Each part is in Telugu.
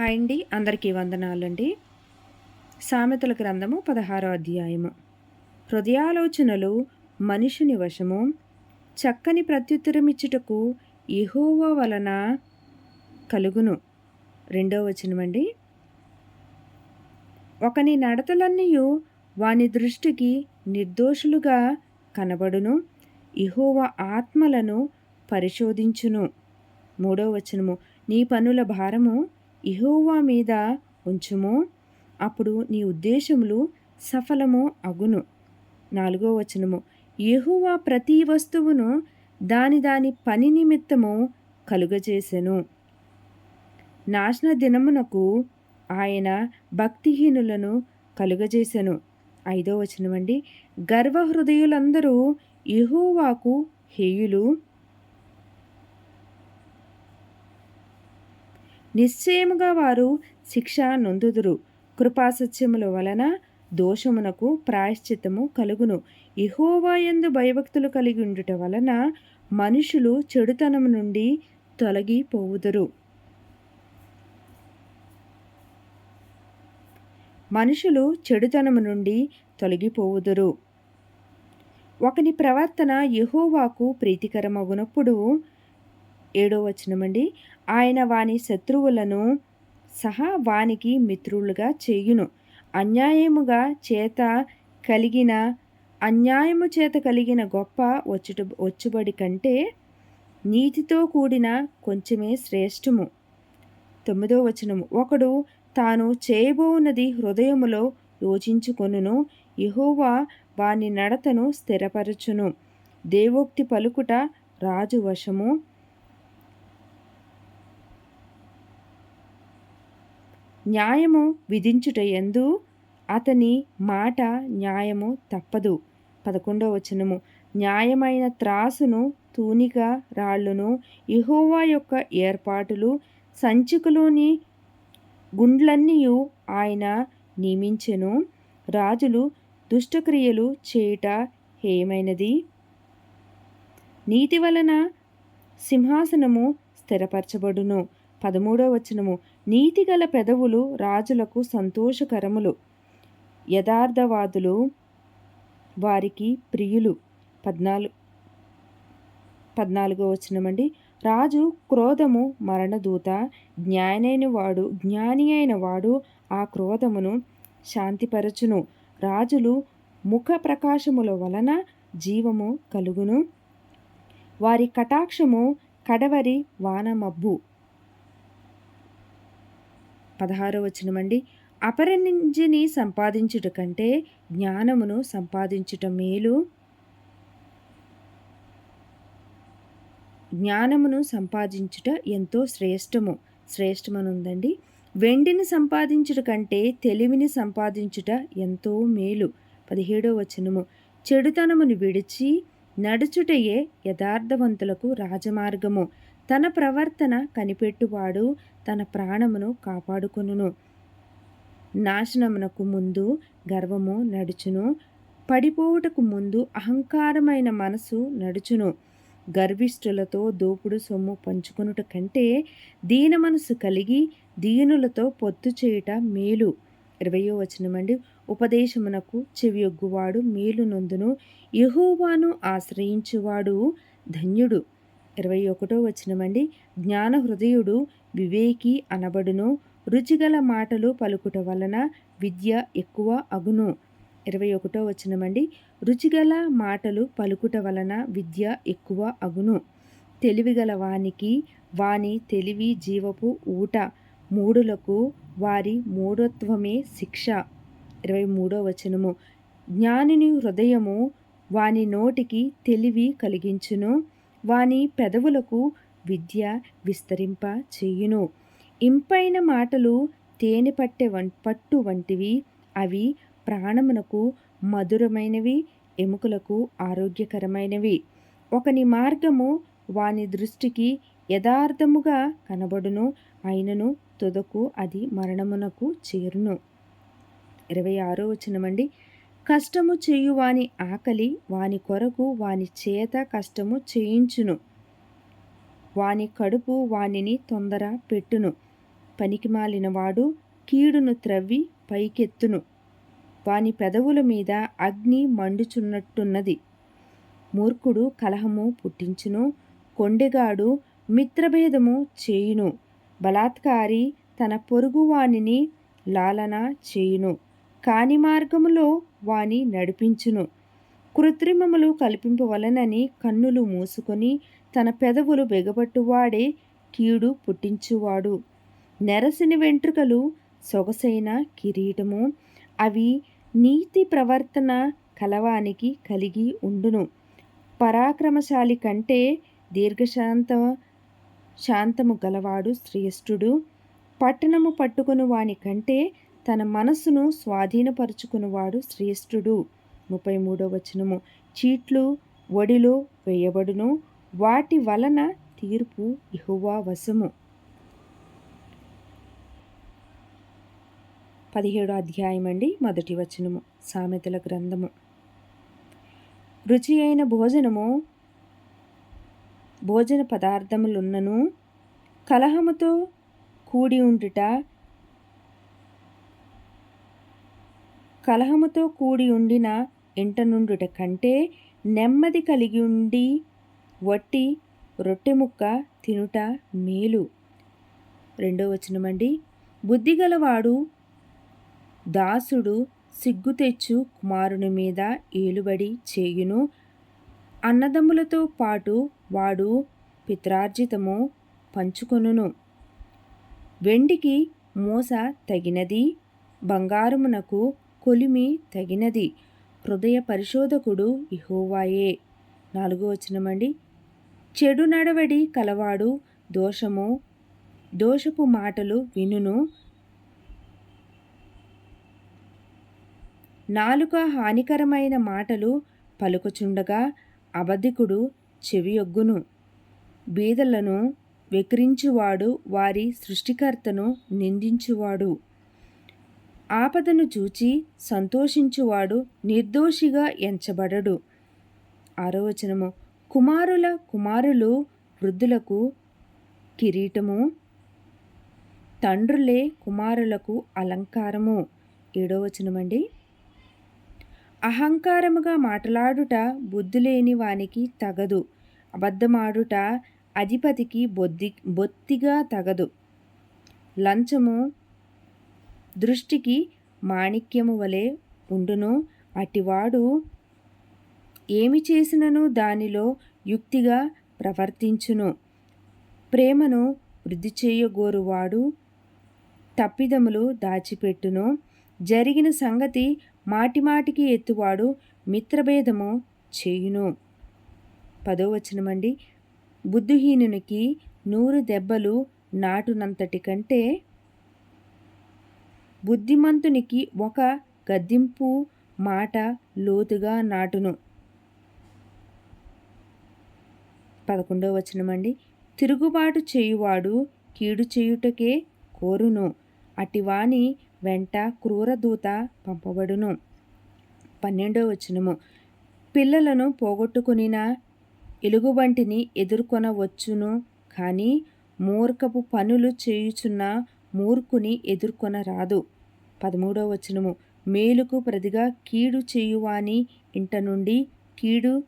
హాయ్ అండి. అందరికీ వందనాలండి. సామెతల గ్రంథము పదహారో అధ్యాయము. హృదయాలోచనలు మనిషిని వశము. చక్కని ప్రత్యుత్తరమిచ్చుటకు ఇహోవ వలన కలుగును. రెండో వచనమండి ఒకని నడతలన్నీయు వాని దృష్టికి నిర్దోషులుగా కనబడును. ఇహోవ ఆత్మలను పరిశోధించును. మూడో వచనము. నీ పనుల భారము ఇహోవా మీద ఉంచుము. అప్పుడు నీ ఉద్దేశములు సఫలము అగును. నాలుగో వచనము. యహోవా ప్రతి వస్తువును దాని దాని పని నిమిత్తము కలుగజేసెను. నాశన దినమునకు ఆయన భక్తిహీనులను కలుగజేసెను. ఐదో వచనమండి. గర్వహృదయులందరూ యహోవాకు హేయులు. నిశ్చయముగా వారు శిక్ష నొందుదురు. కృపాసత్యముల వలన దోషమునకు ప్రాయశ్చిత్తము కలుగును. ఇహోవాయందు భయభక్తులు కలిగి ఉండుట వలన మనుషులు చెడుతనము నుండి తొలగిపోవుదురు. మనుషులు చెడుతనము నుండి తొలగిపోవుదురు. ఒకని ప్రవర్తన యహోవాకు ప్రీతికరమగునప్పుడు ఏడో వచనమండి. ఆయన వాని శత్రువులను సహా వానికి మిత్రులుగా చేయును. అన్యాయముగా చేత కలిగిన అన్యాయము చేత కలిగిన గొప్ప వచ్చుట వచ్చుబడి కంటే నీతితో కూడిన కొంచెమే శ్రేష్టము తొమ్మిదో వచనము. ఒకడు తాను చేయబోవున్నది హృదయములో యోచించుకొనును. యహోవా వాని నడతను స్థిరపరచును. దేవోక్తి పలుకుట రాజు వశము. న్యాయము విధించుట ఎందు అతని మాట న్యాయము తప్పదు. పదకొండవ వచనము. న్యాయమైన త్రాసును తూనిక రాళ్ళును ఇహోవా యొక్క ఏర్పాటులు సంచికలోని గుండ్లన్నీ ఆయన నియమించెను. రాజులు దుష్టక్రియలు చేయుట హేయమైనది. నీతి వలన సింహాసనము స్థిరపరచబడును. పదమూడవ వచనము. నీతిగల పెదవులు రాజులకు సంతోషకరములు. యథార్థవాదులు వారికి ప్రియులు. పద్నాలుగు పద్నాలుగో వచ్చినమండి రాజు క్రోధము మరణదూత జ్ఞానైన వాడు జ్ఞాని అయిన వాడు ఆ క్రోధమును శాంతిపరచును. రాజులు ముఖ ప్రకాశముల వలన జీవము కలుగును. వారి కటాక్షము కడవరి వానమబ్బు. పదహారో వచనమండి. అపరనింజని సంపాదించుట కంటే జ్ఞానమును సంపాదించుట మేలు. జ్ఞానమును సంపాదించుట ఎంతో శ్రేష్టము. శ్రేష్టమనుందండి. వెండిని సంపాదించుట కంటే తెలివిని సంపాదించుట ఎంతో మేలు. పదిహేడో వచనము. చెడుతనమును విడిచి నడుచుటయే యథార్థవంతులకు రాజమార్గము. తన ప్రవర్తన కనిపెట్టువాడు తన ప్రాణమును కాపాడుకొనును. నాశనమునకు ముందు గర్వము నడుచును. పడిపోవుటకు ముందు అహంకారమైన మనసు నడుచును. గర్విష్ఠులతో దోపుడు సొమ్ము పంచుకొనుట కంటే దీన మనసు కలిగి దీనులతో పొత్తు చేయుట మేలు. ఇరవయో వచనమండి. ఉపదేశమునకు చెవియొగ్గువాడు మేలు నొందును యహోవాను ఆశ్రయించువాడు ధన్యుడు. ఇరవై ఒకటో వచనమండి. జ్ఞాన హృదయుడు వివేకి అనబడును. రుచిగల మాటలు పలుకుట వలన విద్య ఎక్కువ అగును. ఇరవై ఒకటో వచనమండి. రుచిగల మాటలు పలుకుట వలన విద్య ఎక్కువ అగును. తెలివిగల వానికి వాని తెలివి జీవపు ఊట. మూడులకు వారి మూఢత్వమే శిక్ష. ఇరవై మూడో వచనము. జ్ఞానిని హృదయము వాని నోటికి తెలివి కలిగించును. వాని పెదవులకు విద్య విస్తరింప చేయును. ఇంపైన మాటలు తేనె పట్టే వం పట్టు వంటివి అవి ప్రాణమునకు మధురమైనవి ఎముకలకు ఆరోగ్యకరమైనవి. ఒకని మార్గము వాని దృష్టికి యథార్థముగా కనబడును అయినను తుదకు అది మరణమునకు చేరును. ఇరవై ఆరో వచనమండి. కష్టము చేయు వాని ఆకలి వాని కొరకు వాని చేత కష్టము చేయించును. వాని కడుపు వానిని తొందర పెట్టును. పనికిమాలినవాడు కీడును త్రవ్వి పైకెత్తును. వాని పెదవుల మీద అగ్ని మండుచున్నట్టున్నది. మూర్ఖుడు కలహము పుట్టించును. కొండెగాడు మిత్రభేదము చేయును. బలాత్కారి తన పొరుగువానిని లాలన చేయును. కాని మార్గములో వాని నడిపించును. కృత్రిమములు కల్పింపవలనని కన్నులు మూసుకొని తన పెదవులు బెగబట్టువాడే కీడు పుట్టించువాడు. నెరసిన వెంట్రుకలు సొగసైన కిరీటము అవి నీతి ప్రవర్తన కలవానికి కలిగి ఉండును. పరాక్రమశాలి కంటే దీర్ఘశాంత శాంతము గలవాడు శ్రేష్ఠుడు. పట్టణము పట్టుకుని వాని కంటే తన మనస్సును స్వాధీనపరుచుకునివాడు శ్రేష్ఠుడు. ముప్పై మూడో వచనము. చీట్లు ఒడిలో వేయబడును. వాటి వలన తీర్పు ఇహువా వశము. పదిహేడో అధ్యాయం అండి మొదటి వచనము. సామెతల గ్రంథము. రుచి అయిన భోజనము భోజన పదార్థములున్నను. కలహముతో కూడి ఉండుట కలహముతో కూడి ఉండిన ఇంట నుండుట కంటే నెమ్మది కలిగి ఉండి వట్టి రొట్టె ముక్క తినుట మేలు. రెండో వచనమండి. బుద్ధిగలవాడు దాసుడు సిగ్గు తెచ్చు కుమారుని మీద ఏలుబడి చేయును. అన్నదమ్ములతో పాటు వాడు పిత్రార్జితము పంచుకొనును. వెండికి మోస తగినది. బంగారమునకు కొలిమి తగినది. హృదయ పరిశోధకుడు ఇహోవాయే నాలుగో వచనమండి. చెడు నడవడి కలవాడు దోషము దోషపు మాటలు వినును. నాలుక హానికరమైన మాటలు పలుకుచుండగా అబద్ధికుడు చెవియొగ్గును. బీదలను వెక్రించువాడు వారి సృష్టికర్తను నిందించువాడు. ఆపదను చూచి సంతోషించువాడు నిర్దోషిగా ఎంచబడడు. ఆరోవచనము కుమారుల కుమారులు వృద్ధులకు కిరీటము తండ్రులే కుమారులకు అలంకారము. ఏడవచనమండి అహంకారముగా మాట్లాడుట బుద్ధులేని వానికి తగదు. అబద్ధమాడుట అధిపతికి బొద్ది బొత్తిగా తగదు. లంచము దృష్టికి మాణిక్యము వలె ఉండును. అటివాడు ఏమి చేసినను దానిలో యుక్తిగా ప్రవర్తించును. ప్రేమను వృద్ధి చేయగోరువాడు తప్పిదములు దాచిపెట్టును. జరిగిన సంగతి మాటిమాటికి ఎత్తువాడు మిత్రభేదము చేయును. పదోవచనమండి బుద్ధిహీనునికి నూరు దెబ్బలు నాటునంతటి కంటే బుద్ధిమంతునికి ఒక గద్దింపు మాట లోతుగా నాటును. పదకొండవ వచనమండి తిరుగుబాటు చేయువాడు కీడు చేయుటకే కోరును. అటివాని వెంట క్రూరదూత పంపబడును. పన్నెండవ వచనము. పిల్లలను పోగొట్టుకునిన ఎలుగుబంటిని ఎదుర్కొనవచ్చును కానీ మూర్ఖపు పనులు చేయుచున్న మూర్ఖుని ఎదుర్కొనరాదు. పదమూడవ వచనము. మేలుకు ప్రతిగా కీడు చేయువాని ఇంట నుండి కీడు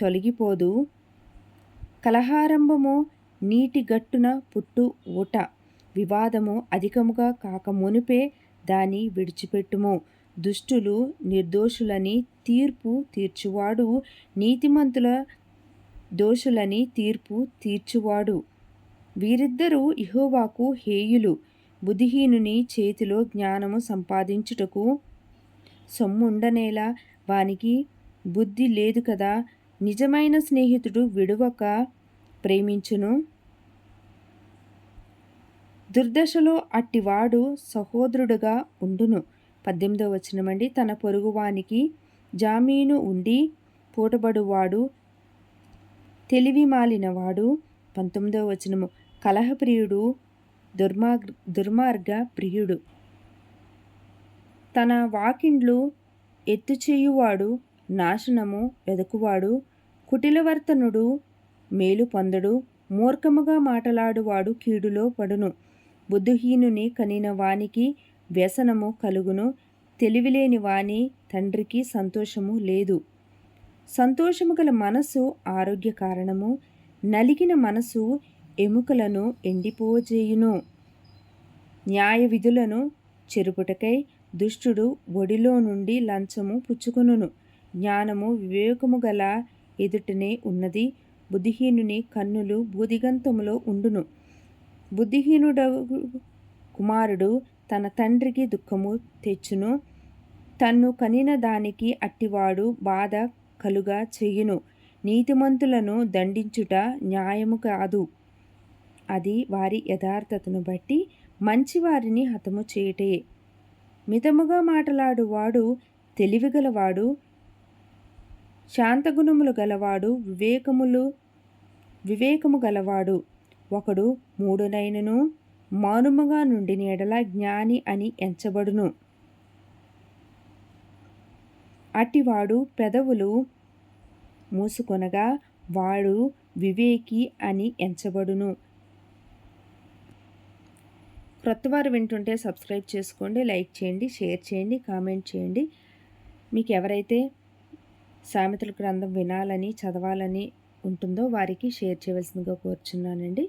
తొలగిపోదు. కలహారంభము నీటి గట్టున పుట్టు ఊట. వివాదము అధికముగా కాక మునిపే దాని విడిచిపెట్టుము. దుష్టులు నిర్దోషులని తీర్పు తీర్చువాడు. నీతిమంతుల దోషులని తీర్పు తీర్చువాడు. వీరిద్దరూ ఇహోవాకు హేయులు. బుద్ధిహీనుని చేతిలో జ్ఞానము సంపాదించుటకు సొమ్ముండనేలా వానికి బుద్ధి లేదు కదా. నిజమైన స్నేహితుడు విడువక ప్రేమించును. దుర్దశలో అట్టివాడు సహోదరుడుగా ఉండును. పద్దెనిమిదవ వచనమండి. తన పొరుగువానికి జామీను ఉండి పూటబడువాడు తెలివి మాలినవాడు పంతొమ్మిదవ వచనము. కలహప్రియుడు దుర్మార్ దుర్మార్గ ప్రియుడు. తన వాకిండ్లు ఎత్తుచేయువాడు నాశనము వెదకువాడు కుటిలవర్తనుడు మేలు పొందడు మూర్ఖముగా మాటలాడువాడు కీడులో పడును. బుద్ధిహీనుని కనిన వానికి వ్యసనము కలుగును తెలివిలేని వాని తండ్రికి సంతోషము లేదు. సంతోషము గల మనసు ఆరోగ్య కారణము నలిగిన మనసు ఎముకలను ఎండిపోజేయును. న్యాయ విధులను చెరుపుటకై దుష్టుడు ఒడిలో నుండి లంచము పుచ్చుకొనును. జ్ఞానము వివేకము గల ఎదుటనే ఉన్నది. బుద్ధిహీనుని కన్నులు బూదిగంతములో ఉండును. బుద్ధిహీనుడ కుమారుడు తన తండ్రికి దుఃఖము తెచ్చును. తన్ను కనిన దానికి అట్టివాడు బాధ కలుగా చెయ్యును నీతిమంతులను దండించుట న్యాయము కాదు. అది వారి యథార్థతను బట్టి మంచివారిని హతము చేయుటే. మితముగా మాటలాడువాడు తెలివిగలవాడు శాంతగుణములు గలవాడు వివేకములు వివేకము గలవాడు. ఒకడు మూడునైనను మౌనముగా నుండి నీడల జ్ఞాని అని ఎంచబడును. అటివాడు పెదవులు మూసుకొనగా వాడు వివేకి అని ఎంచబడును. క్రొత్తవారు వింటుంటే సబ్స్క్రైబ్ చేసుకోండి లైక్ చేయండి షేర్ చేయండి కామెంట్ చేయండి. మీకు ఎవరైతే సామెతల గ్రంథం వినాలని చదవాలని ఉంటుందో వారికి షేర్ చేయవలసిందిగా కోరుచున్నానండి.